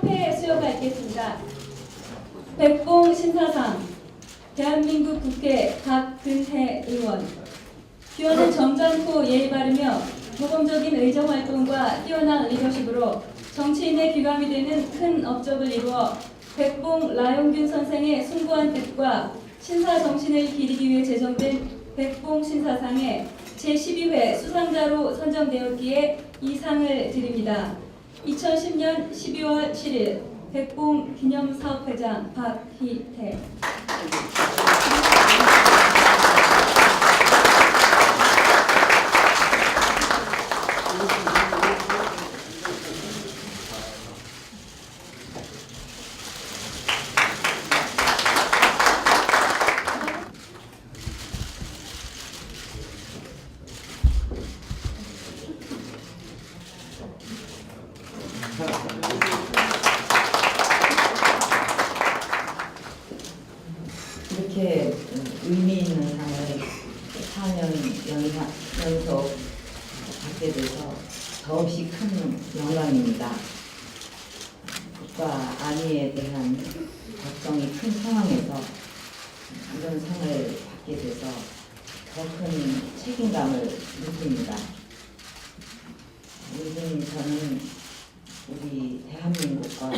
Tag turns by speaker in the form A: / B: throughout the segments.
A: 협회에 수여가 있겠습니다. 백봉 신사상 대한민국 국회 박근혜 의원 기원은 점잖고 예의 바르며 모범적인 의정 활동과 뛰어난 리더십으로 정치인의 귀감이 되는 큰 업적을 이루어 백봉 라용균 선생의 숭고한 뜻과 신사 정신을 기리기 위해 제정된 백봉 신사상의 제12회 수상자로 선정되었기에 이 상을 드립니다. 2010년 12월 7일 백봉 기념사업회장 박희태
B: 이렇게 의미 있는 상을 4년 연사, 연속 받게 돼서 더없이 큰 영광입니다. 국가 안위에 대한 걱정이 큰 상황에서 이런 상을 받게 돼서 더 큰 책임감을 느낍니다. 요즘 저는 우리 대한민국과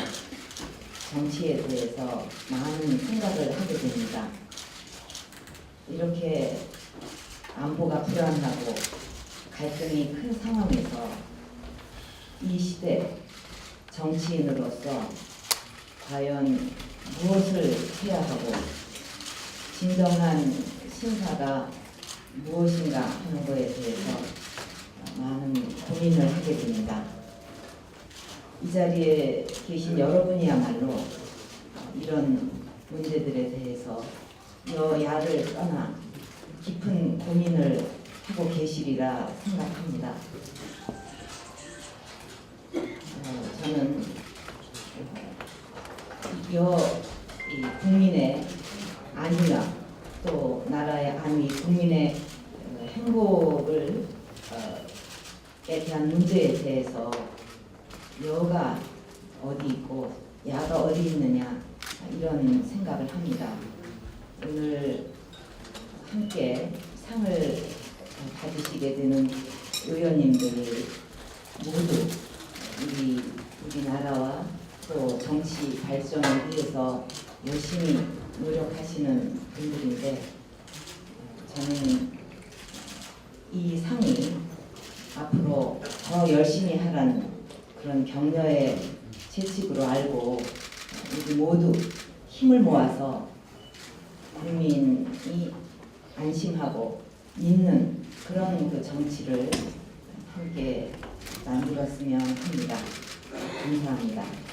B: 정치에 대해서 많은 생각을 하게 됩니다. 이렇게 안보가 불안하고 갈등이 큰 상황에서 이 시대 정치인으로서 과연 무엇을 해야 하고 진정한 신사가 무엇인가 하는 것에 대해서 많은 고민을 하게 됩니다. 이 자리에 계신 여러분이야말로 이런 문제들에 대해서 여야를 떠나 깊은 고민을 하고 계시리라 생각합니다. 어, 저는 여이 국민의 안위와 또 나라의 안위, 국민의 어, 행복을 어, 에 대한 문제에 대해서 여가 어디 있고 야가 어디 있느냐 이런 생각을 합니다. 오늘 함께 상을 받으시게 되는 의원님들 모두 우리 우리나라와 또 정치 발전을 위해서 열심히 노력하시는 분들인데 저는 이 상이 앞으로 더 열심히 하라는 그런 격려의 채찍으로 알고 우리 모두 힘을 모아서 국민이 안심하고 믿는 그런 그 정치를 함께 만들었으면 합니다. 감사합니다.